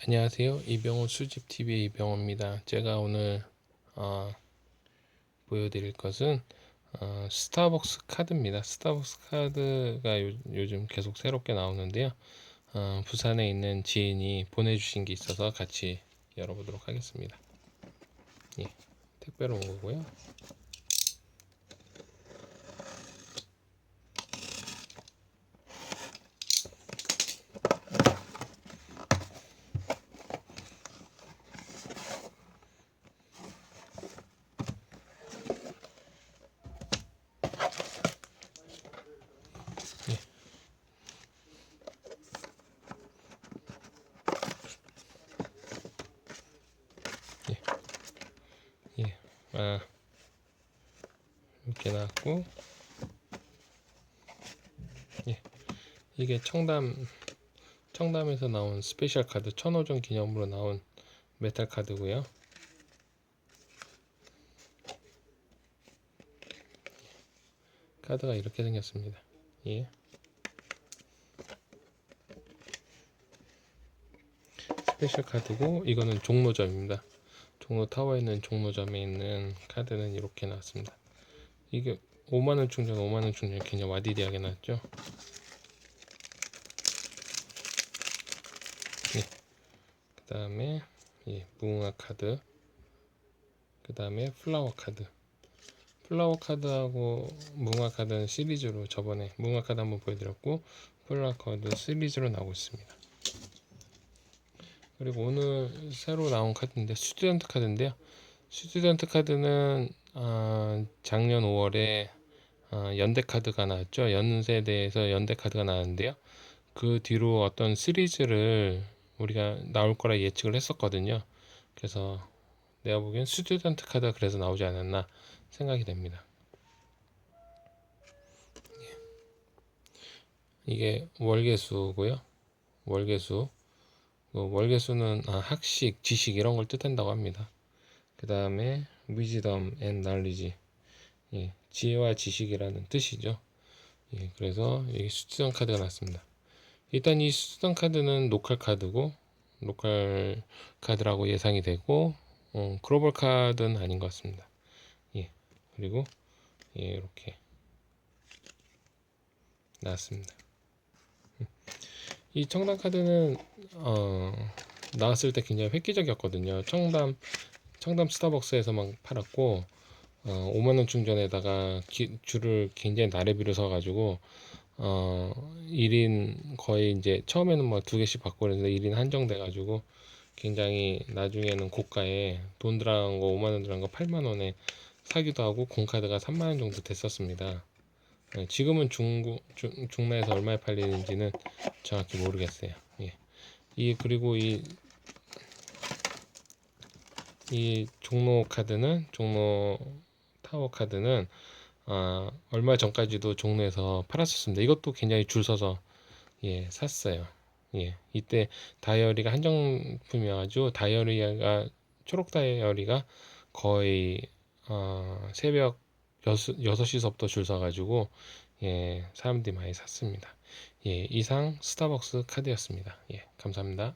안녕하세요. 이병호 수집 TV의 이병호입니다. 제가 오늘 어, 보여드릴 것은 어, 스타벅스 카드입니다. 스타벅스 카드가 요, 요즘 계속 새롭게 나오는데요. 어, 부산에 있는 지인이 보내주신 게 있어서 같이 열어보도록 하겠습니다. 예, 택배로 온 거고요. 예, 아, 이렇게 나왔고, 예, 이게 청담, 청담에서 나온 스페셜 카드, 천호전 기념으로 나온 메탈 카드고요. 카드가 이렇게 생겼습니다. 예. 스페셜 카드고, 이거는 종로점입니다. 종로 타워에 있는 종로점에 있는 카드는 이렇게 나왔습니다. 이게 5만원 충전, 5만원 충전 그냥 와디디하게 나왔죠. 네. 그 다음에 예, 무궁화 카드, 그 다음에 플라워 카드. 플라워 카드하고 무궁화 카드는 시리즈로 저번에 무궁화 카드 한번 보여드렸고 플라워 카드 시리즈로 나오고 있습니다. 그리고 오늘 새로 나온 카드인데 스튜던트 카드인데요. 스튜던트 카드는 아, 작년 5월에 아, 연대 카드가 나왔죠. 연세대에서 연대 카드가 나왔는데요. 그 뒤로 어떤 시리즈를 우리가 나올 거라 예측을 했었거든요. 그래서 내가 보기엔 스튜던트 카드가 그래서 나오지 않았나 생각이 됩니다. 예. 이게 월계수고요. 월계수. 그 월계수는 아, 학식, 지식 이런 걸 뜻한다고 합니다. 그 다음에 wisdom and knowledge, 예, 지혜와 지식이라는 뜻이죠. 예, 그래서 여기 수트전 카드가 났습니다. 일단 이 수트전 카드는 로컬 카드고 로컬 카드라고 예상이 되고 어, 글로벌 카드는 아닌 것 같습니다. 예, 그리고 예, 이렇게 나왔습니다. 이 청담 카드는 어, 나왔을 때 굉장히 획기적이었거든요. 청담 청담 스타벅스에서만 팔았고 어, 5만 원 충전에다가 기, 줄을 굉장히 나래비로 서가지고 어, 1인 거의 이제 처음에는 뭐 두 개씩 받고 그랬는데 1인 한정돼가지고 굉장히 나중에는 고가에 돈 들어간 거 5만 원 들어간 거 8만 원에 사기도 하고 공카드가 3만 원 정도 됐었습니다. 네, 지금은 중국 중, 중매에서 얼마에 팔리는지는 정확히 모르겠어요. 예. 이 그리고 이 이 종로 카드는 종로 타워 카드는 아, 얼마 전까지도 종로에서 팔았었습니다. 이것도 굉장히 줄 서서 예, 샀어요. 예. 이때 다이어리가 한정품이어가지고 다이어리가 초록 다이어리가 거의 어, 새벽 6, 6시서부터 줄 서가지고 예, 사람들이 많이 샀습니다. 예, 이상 스타벅스 카드였습니다. 예, 감사합니다.